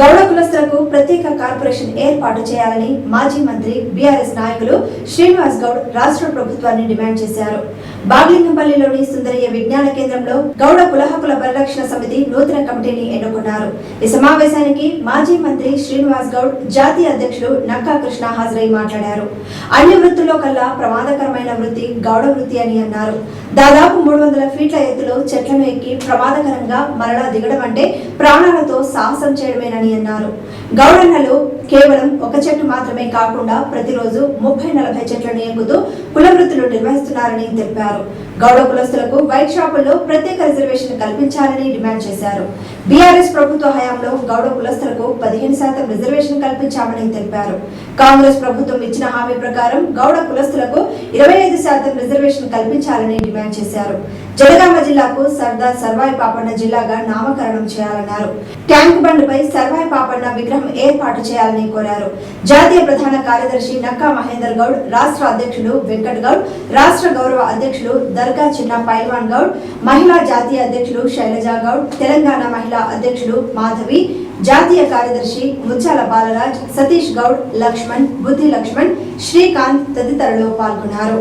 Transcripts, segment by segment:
గౌడ కులస్తులకు ప్రత్యేక కార్పొరేషన్ ఏర్పాటు చేయాలని మాజీ మంత్రి బీఆర్ఎస్ నాయకులు శ్రీనివాస్ గౌడ్ రాష్ట్ర ప్రభుత్వాన్ని డిమాండ్ చేశారు. బాగ్లింగంపల్లిలోని సుందరయ్య విజ్ఞాన కేంద్రంలో గౌడ కులహకుల పరిరక్షణ సమితి నూతన కమిటీని ఎన్నుకున్నారు. ఈ సమావేశానికి మాజీ మంత్రి శ్రీనివాస్ గౌడ్ జాతీయ అధ్యక్షుడు నక్కా కృష్ణ హాజరై మాట్లాడారు. అన్ని వృత్తుల్లో కల్లా ప్రమాదకరమైన వృత్తి గౌడ వృత్తి అని అన్నారు. దాదాపు మూడు వందల ఫీట్ల ఎత్తులో చెట్లను ఎక్కి ప్రమాదకరంగా మరలా దిగడం అంటే ప్రాణాలతో సాహసం చేయడమేనని అన్నారు. గౌడన్నలు కేవలం ఒక చెట్టు మాత్రమే కాకుండా ప్రతిరోజు ముప్పై నలభై చెట్లను ఎక్కుతూ కుల వృత్తులు నిర్వహిస్తున్నారని తెలిపారు. గౌడ కులస్తులకు వైట్ షాపుల్లో ప్రత్యేక రిజర్వేషన్ కల్పించాలని డిమాండ్ చేశారు. బీఆర్ఎస్ ప్రభుత్వ హయాంలో గౌడ కులస్తులకు పదిహేను శాతం రిజర్వేషన్ కల్పించామని తెలిపారు. కాంగ్రెస్ ప్రభుత్వం ఇచ్చిన హామీ ప్రకారం గౌడ కులస్తులకు ఇరవై ఐదు శాతం రిజర్వేషన్ కల్పించాలని డిమాండ్ చేశారు. జనగామ జిల్లాకు సర్దార్ సర్వాయి పాపన్న జిల్లాగా నామకరణం చేయాలన్నారు. ట్యాంక్ బండ్పై సర్వాయి పాపన్న విగ్రహం ఏర్పాటు చేయాలని కోరారు. జాతీయ ప్రధాన కార్యదర్శి నక్కా మహేందర్ గౌడ్ రాష్ట్ర అధ్యక్షులు వెంకట్ గౌడ్ రాష్ట్ర గౌరవ అధ్యక్షులు దర్గా చిన్న పైల్వాన్ గౌడ్ మహిళా జాతీయ అధ్యక్షులు శైలజా గౌడ్ తెలంగాణ మహిళా అధ్యక్షులు మాధవి జాతీయ కార్యదర్శి ముచ్చాల బాలరాజ్ సతీష్ గౌడ్ లక్ష్మణ్ బుద్ధి లక్ష్మణ్ శ్రీకాంత్ తదితరులు పాల్గొన్నారు.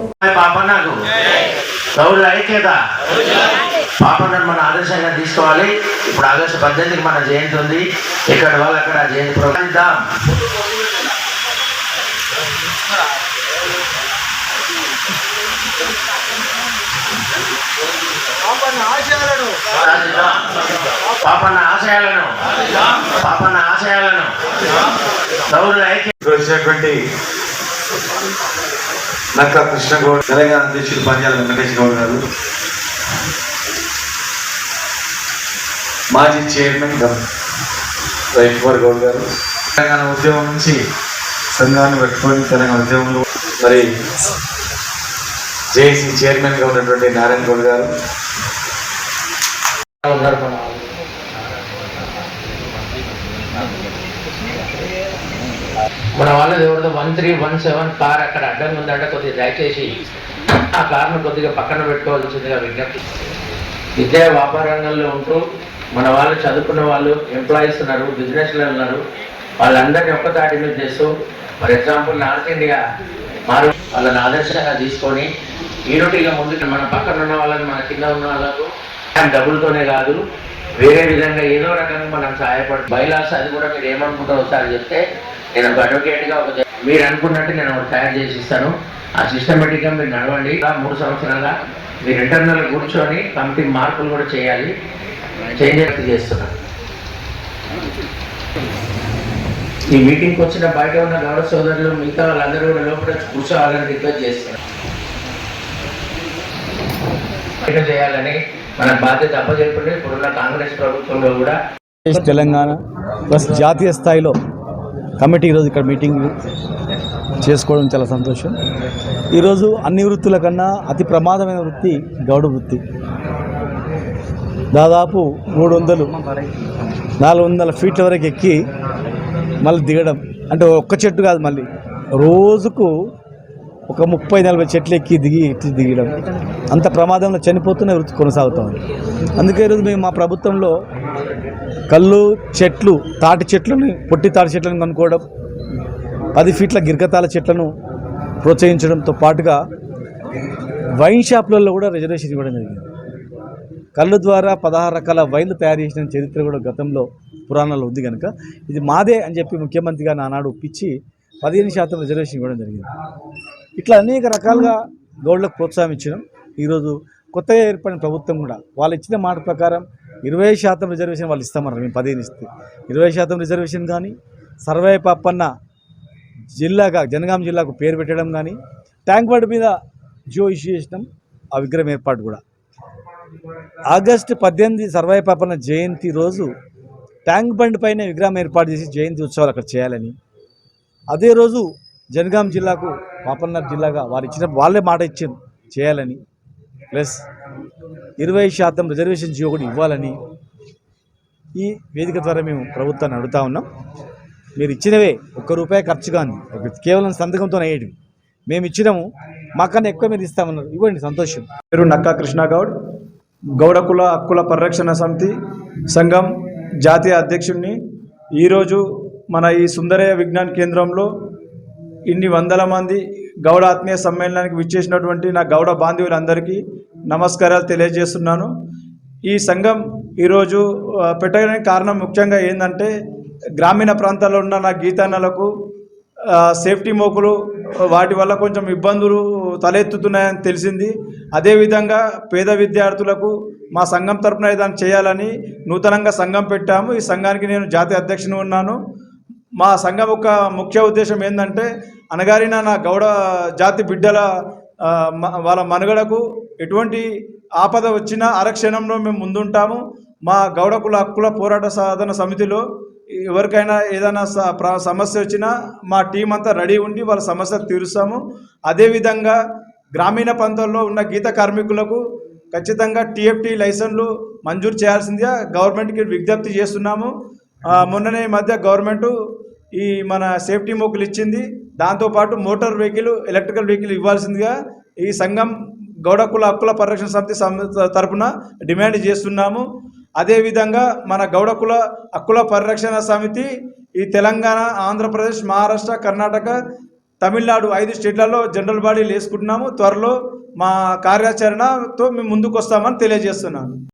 పాపన్నకు గౌరవ పాపన్నను మన ఆదర్శంగా తీసుకోవాలి. ఇప్పుడు ఆగస్టు పద్దెనిమిదికి మన జయంతి ఉంది. ఇక్కడ వాళ్ళు అక్కడ జయంతి ప్రోగ్రాం పాపన్న ఆశయాలను. పాపన్న ఆశయాలను. గౌరవ ఐక్య వచ్చినటువంటి నక్క కృష్ణగౌడ్ తెలంగాణ అధ్యక్షుడు పంజాల వెంకటేష్ గౌడ్ గారు. మాజీ చైర్మన్ రైట్ రవికుమార్ గౌడ్ గారు. తెలంగాణ ఉద్యమం నుంచి సంఘాన్ని పెట్టుకొని తెలంగాణ ఉద్యమంలో మరి జేఏసీ చైర్మన్గా ఉన్నటువంటి నారాయణ గౌడ్ గారు. ఉన్నారు మన వాళ్ళది ఎవరిదో one three one seven car అక్కడ అడ్డంగా ఉందంటే కొద్దిగా దయచేసి ఆ కార్ను కొద్దిగా పక్కన పెట్టుకోవాల్సిందిగా విజ్ఞప్తి. విద్యా వ్యాపార రంగంలో ఉంటూ మన వాళ్ళు చదువుకున్న వాళ్ళు ఎంప్లాయీస్ ఉన్నారు బిజినెస్లో ఉన్నారు వాళ్ళందరినీ ఒక్క తాటి మీద చేస్తూ ఫర్ ఎగ్జాంపుల్ నార్త్ ఇండియా మారు వాళ్ళని ఆదర్శంగా తీసుకొని యూనిటీగా ముందుకు మన పక్కన ఉన్న వాళ్ళని మన కింద ఉన్న వాళ్ళకు డబ్బులతోనే కాదు వేరే విధంగా ఏదో రకంగా మనం సహాయపడు బైలాస్ అది కూడా మీరు ఏమనుకుంటారో ఒకసారి చెప్తే నేను ఒక అడ్వకేట్గా ఒక మీరు అనుకున్నట్టు నేను ఒకటి తయారు చేసి ఇస్తాను. ఆ సిస్టమేటిక్గా మీరు నడవండి. మూడు సంవత్సరాలుగా మీరు ఇంటర్నల్ కూర్చొని కమిటీ మార్పులు కూడా చేయాలి. చేంజ్ చేస్తున్నాను. ఈ మీటింగ్కి వచ్చిన బయట ఉన్న గౌరవ సోదరులు మిగతా వాళ్ళందరూ కూడా లోపల కూర్చోవాలని రిక్వెస్ట్ చేస్తున్నారు బయట చేయాలని మన బాధ్యత అప్పచెప్పండి ఇప్పుడున్న కాంగ్రెస్ ప్రభుత్వంలో కూడా తెలంగాణ ప్లస్ జాతీయ స్థాయిలో కమిటీ ఈరోజు ఇక్కడ మీటింగ్ చేసుకోవడం చాలా సంతోషం. ఈరోజు అన్ని వృత్తుల కన్నా అతి ప్రమాదమైన వృత్తి గౌడ వృత్తి. దాదాపు మూడు వందలు నాలుగు వందల ఫీట్ల వరకు ఎక్కి మళ్ళీ దిగడం. అంటే ఒక్క చెట్టు కాదు మళ్ళీ. రోజుకు ఒక ముప్పై నలభై చెట్లు ఎక్కి దిగి ఎక్కి దిగడం. అంత ప్రమాదంలో చనిపోతున్న వృత్తి కొనసాగుతుంది. అందుకే ఈరోజు మేము మా ప్రభుత్వంలో కళ్ళు చెట్లు తాటి చెట్లని పొట్టి తాటి చెట్లను కనుక్కోవడం పది ఫీట్ల గిరికతాల చెట్లను ప్రోత్సహించడంతో పాటుగా వైన్ షాపులలో కూడా రిజర్వేషన్ ఇవ్వడం జరిగింది. కళ్ళు ద్వారా పదహారు రకాల వైన్లు తయారు చేసిన చరిత్ర కూడా గతంలో పురాణాల్లో ఉంది కనుక ఇది మాదే అని చెప్పి ముఖ్యమంత్రి గారు ఆనాడు ఒప్పించి పదిహేను శాతం రిజర్వేషన్ ఇవ్వడం జరిగింది. ఇట్లా అనేక రకాలుగా గౌడ్లకు ప్రోత్సాహం ఇచ్చినాం. ఈరోజు కొత్తగా ఏర్పడిన ప్రభుత్వం కూడా వాళ్ళు ఇచ్చిన మాట ప్రకారం ఇరవై శాతం రిజర్వేషన్ వాళ్ళు ఇస్తామన్నారు మేము పదిహేను ఇస్తే. ఇరవై శాతం రిజర్వేషన్ కానీ సర్వే పాపన్న జిల్లాగా జనగాం జిల్లాకు పేరు పెట్టడం కానీ ట్యాంక్ బండ్ మీద జియో ఇష్యూ చేసినాం ఆ విగ్రహం ఏర్పాటు కూడా. ఆగస్టు పద్దెనిమిది సర్వే పాపన్న జయంతి రోజు ట్యాంక్ బండ్ పైన విగ్రహం ఏర్పాటు చేసి జయంతి ఉత్సవాలు అక్కడ చేయాలని. అదే రోజు జనగాం జిల్లాకు పాపన్న జిల్లాగా వారు ఇచ్చిన వాళ్ళే మాట ఇచ్చారు చేయాలని. ప్లస్ ఇరవై శాతం రిజర్వేషన్ జియో కూడా ఇవ్వాలని ఈ వేదిక ద్వారా మేము ప్రభుత్వాన్ని అడుగుతా ఉన్నాం. మీరు ఇచ్చినవే ఒక్క రూపాయి ఖర్చు కానీ కేవలం సంతకంతో అయ్యేటివి మేము ఇచ్చినాము మాకన్నా ఎక్కువ మీరు ఇస్తామన్నారు. ఇవ్వండి సంతోషం. పేరు నక్కా కృష్ణ గౌడ్ గౌడ కుల హక్కుల పరిరక్షణ సమితి సంఘం జాతీయ అధ్యక్షుడిని ఈరోజు మన ఈ సుందరయ్య విజ్ఞాన కేంద్రంలో ఇన్ని వందల మంది గౌడ ఆత్మీయ సమ్మేళనానికి విచ్చేసినటువంటి నా గౌడ బాంధవులందరికీ నమస్కారాలు తెలియజేస్తున్నాను. ఈ సంఘం ఈరోజు పెట్టడానికి కారణం ముఖ్యంగా ఏంటంటే గ్రామీణ ప్రాంతాల్లో ఉన్న నా గీతాన్నలకు సేఫ్టీ మోకులు వాటి వల్ల కొంచెం ఇబ్బందులు తలెత్తుతున్నాయని తెలిసింది. అదేవిధంగా పేద విద్యార్థులకు మా సంఘం తరపున ఏదైనా చేయాలని నూతనంగా సంఘం పెట్టాము. ఈ సంఘానికి నేను జాతీయ అధ్యక్షుని ఉన్నాను. మా సంఘం యొక్క ముఖ్య ఉద్దేశం ఏంటంటే అనగారిన నా గౌడ జాతి బిడ్డల వాళ్ళ మనుగడకు ఎటువంటి ఆపద వచ్చినా అరక్షణంలో మేము ముందుంటాము. మా గౌడ కుల హక్కుల పోరాట సాధన సమితిలో ఎవరికైనా ఏదైనా స- సమస్య వచ్చినా మా టీం అంతా రెడీ ఉండి వాళ్ళ సమస్యలు తీరుస్తాము. అదేవిధంగా గ్రామీణ ప్రాంతాల్లో ఉన్న గీత కార్మికులకు ఖచ్చితంగా టీఎఫ్టీ లైసెన్లు మంజూరు చేయాల్సిందిగా గవర్నమెంట్కి విజ్ఞప్తి చేస్తున్నాము. మొన్ననే ఈ మధ్య గవర్నమెంట్ ఈ మన సేఫ్టీ మోకులు ఇచ్చింది. దాంతోపాటు మోటార్ వెహికల్ ఎలక్ట్రికల్ వెహికల్ ఇవ్వాల్సిందిగా ఈ సంఘం గౌడ కుల హక్కుల పరిరక్షణ సమితి తరఫున తరపున డిమాండ్ చేస్తున్నాము. అదేవిధంగా మన గౌడ కుల హక్కుల పరిరక్షణ సమితి ఈ తెలంగాణ ఆంధ్రప్రదేశ్ మహారాష్ట్ర కర్ణాటక తమిళనాడు ఐదు స్టేట్లలో జనరల్ బాడీలు వేసుకుంటున్నాము. త్వరలో మా కార్యాచరణతో మేము ముందుకు వస్తామని తెలియజేస్తున్నాను.